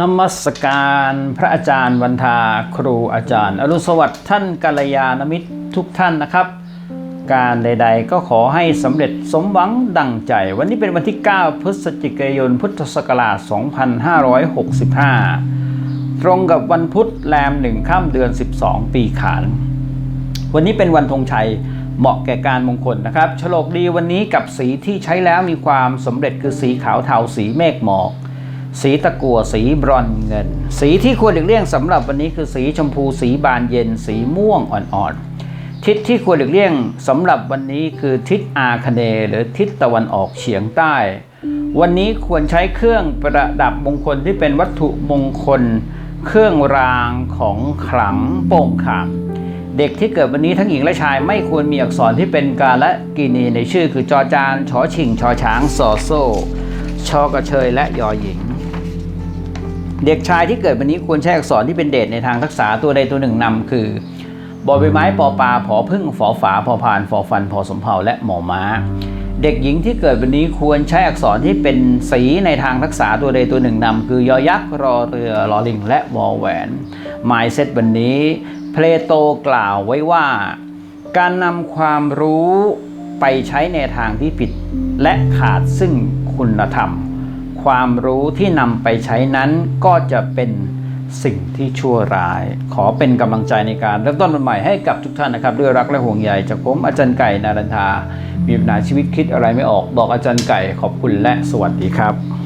นมัสการพระอาจารย์วันทาครูอาจารย์ อรุณสวัสดิ์ท่านกัลยาณมิตรทุกท่านนะครับ การใด ๆ ก็ขอให้สำเร็จสมหวังดังใจ วันนี้เป็นวันที่ 9 พฤศจิกายน พุทธศักราช 2565 ตรงกับวันพุธแรมหนึ่งข้ามเดือน 12 ปีขาน วันนี้เป็นวันธงชัยเหมาะแก่การมงคลนะครับฉลกดีวันนี้กับสีที่ใช้แล้วมีความสำเร็จคือสีขาวเทาสีเมฆหมอก สีตะกั่วสีบรอนเงิน สีที่ควรหลีกเลี่ยงสำหรับวันนี้คือสีชมพู สีบานเย็น สีม่วงอ่อนๆทิศที่ควรหลีกเลี่ยงสำหรับวันนี้คือทิศอาคเนหรือทิศตะวันออกเฉียงใต้ วันนี้ควรใช้เครื่องประดับมงคลที่เป็นวัตถุมงคล เครื่องรางของขลังโป่งขามเด็กที่เกิดวันนี้ทั้งหญิงและชายไม่ควรมีอักษรที่เป็นกาละกินีในชื่อ คือจอจานชอชิงชอช้างซอโซชอกระเชยและยอหญิง เด็กชายที่เกิดวันนี้ควรใช้อักษรที่เป็นเดชในทางทักษะตัวใดตัวหนึ่งนำคือบอใบไม้ปอปลาผอพึ่งฝอฝาพอพานฟอฟันพอสมเภาและหมอม้า เด็กหญิงที่เกิดวันนี้ควรใช้อักษรที่เป็นสีในทางทักษะตัวใดตัวหนึ่งนำคือยอยักษ์รอเรือลอลิงและวอแหวนหมายเซตวันนี้ เพลโตกล่าวไว้ว่า การนำความรู้ไปใช้ในทางที่ผิดและขาดซึ่งคุณธรรม ความรู้ที่นำไปใช้นั้นก็จะเป็นสิ่งที่ชั่วร้าย ขอเป็นกำลังใจในการเริ่มต้นวันใหม่ให้กับทุกท่านนะครับ ด้วยรักและห่วงใยจากผมอาจารย์ไก่นารันทามีปัญหาชีวิตคิดอะไรไม่ออกบอกอาจารย์ไก่ขอบคุณและสวัสดีครับ